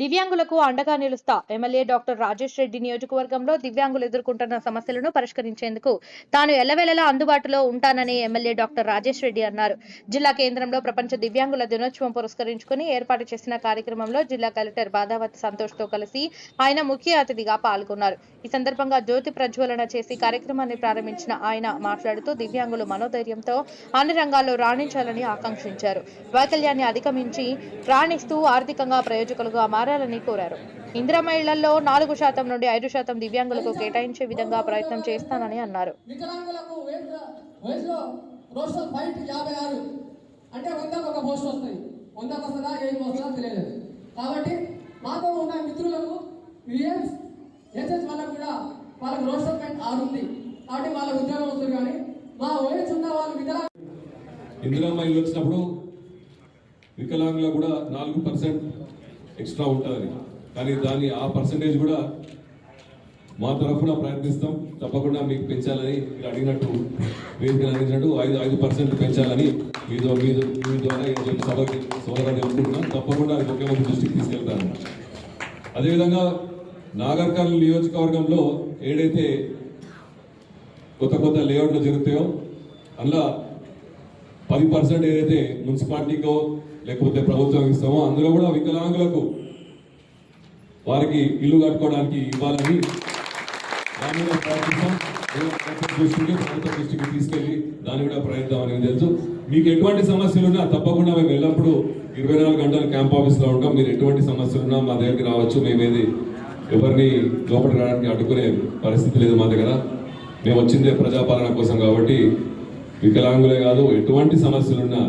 దివ్యాంగులకు అండగా నిలుస్తా ఎమ్మెల్యే డాక్టర్ రాజేష్ రెడ్డి నియోజకవర్గంలో దివ్యాంగులు ఎదుర్కొంటున్న సమస్యలను పరిష్కరించేందుకు తాను ఎల్లవేళలా అందుబాటులో ఉంటానని ఎమ్మెల్యే డాక్టర్ రాజేష్ రెడ్డి అన్నారు. జిల్లా కేంద్రంలో ప్రపంచ దివ్యాంగుల దినోత్సవం పురస్కరించుకుని ఏర్పాటు చేసిన కార్యక్రమంలో జిల్లా కలెక్టర్ బాధావతి సంతోష్తో కలిసి ఆయన ముఖ్య అతిథిగా పాల్గొన్నారు. ఈ సందర్భంగా జ్యోతి ప్రజ్వలన చేసి కార్యక్రమాన్ని ప్రారంభించిన ఆయన మాట్లాడుతూ దివ్యాంగులు మనోధైర్యంతో అన్ని రంగాల్లో రాణించాలని ఆకాంక్షించారు. వైకల్యాన్ని అధిగమించి రాణిస్తూ ఆర్థికంగా ప్రయోజకులుగా మారాలని కోరారు. ఇందిరమ్మ ఇళ్ళలో నాలుగు శాతం నుండి ఐదు శాతం దివ్యాంగులకు కేటాయించే విధంగా ప్రయత్నం చేస్తానని అన్నారు. వికలాంగులకు వయసు వయసులో రోస్టర్ పాయింట్ యాభై ఆరు. అంటే వందకు ఒక పోస్ట్ వస్తుంది. వందకు వస్తుందా ఏం వస్తుందా తెలియదు కాబట్టి మాతో ఉన్న మిత్రులకు విఎస్ ఎస్ఎస్ వాళ్ళకు కూడా వాళ్ళకి రోస్టర్ పాయింట్ ఆరు ఉంది. కాబట్టి వాళ్ళ ఉద్యోగం వస్తుంది కానీ మా వయసు ఉన్న వాళ్ళు వికలాంగ ఇందిరమ్మ ఇల్లు వచ్చినప్పుడు వికలాంగులకు కూడా నాలుగు పర్సెంట్ ఎక్స్ట్రా ఉంటుంది. కానీ దాని ఆ పర్సంటేజ్ కూడా మా తరఫున ప్రయత్నిస్తాం. తప్పకుండా మీకు పెంచాలని మీరు అడిగినట్టు వేదికలు అందించినట్టు ఐదు ఐదు పర్సెంట్ పెంచాలని మీతో మీద మీ ద్వారా సభకి సోదరాన్ని అనుకుంటున్నాం. తప్పకుండా అది ముఖ్యమంత్రి దృష్టికి తీసుకెళ్తాను. అదేవిధంగా నాగర్ కర్నూలు నియోజకవర్గంలో ఏడైతే కొత్త కొత్త లేఅవుట్లు జరుగుతాయో అందులో పది పర్సెంట్ ఏదైతే మున్సిపాలిటీకో లేకపోతే ప్రభుత్వం ఇస్తామో అందులో కూడా వికలాంగులకు వారికి ఇల్లు కట్టుకోవడానికి ఇవ్వాలని దాని మీద ప్రయత్నిస్తాం ప్రభుత్వ దృష్టికి ప్రభుత్వ దృష్టికి తీసుకెళ్ళి దాన్ని కూడా ప్రయత్నం తెలుసు. మీకు ఎటువంటి సమస్యలు ఉన్నా తప్పకుండా మేము ఎల్లప్పుడూ ఇరవై నాలుగు గంటలు క్యాంప్ ఆఫీస్లో ఉంటాం. మీరు ఎటువంటి సమస్యలు ఉన్నా మా దగ్గరికి రావచ్చు. మేమేది ఎవరిని లోపలికి రావడానికి అడ్డుకునే పరిస్థితి లేదు మా దగ్గర. మేము వచ్చిందే ప్రజాపాలన కోసం కాబట్టి వికలాంగులే కాదు ఎటువంటి సమస్యలున్నా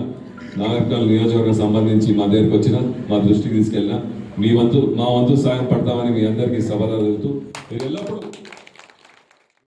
నాగర్కల్ నియోజకవర్గం సంబంధించి మా దగ్గరికి వచ్చిన మా దృష్టికి తీసుకెళ్ళినా మీ వంతు మా వంతు సాయం పడతామని మీ అందరికీ సభలో జరుగుతూ మీరు ఎల్లప్పుడూ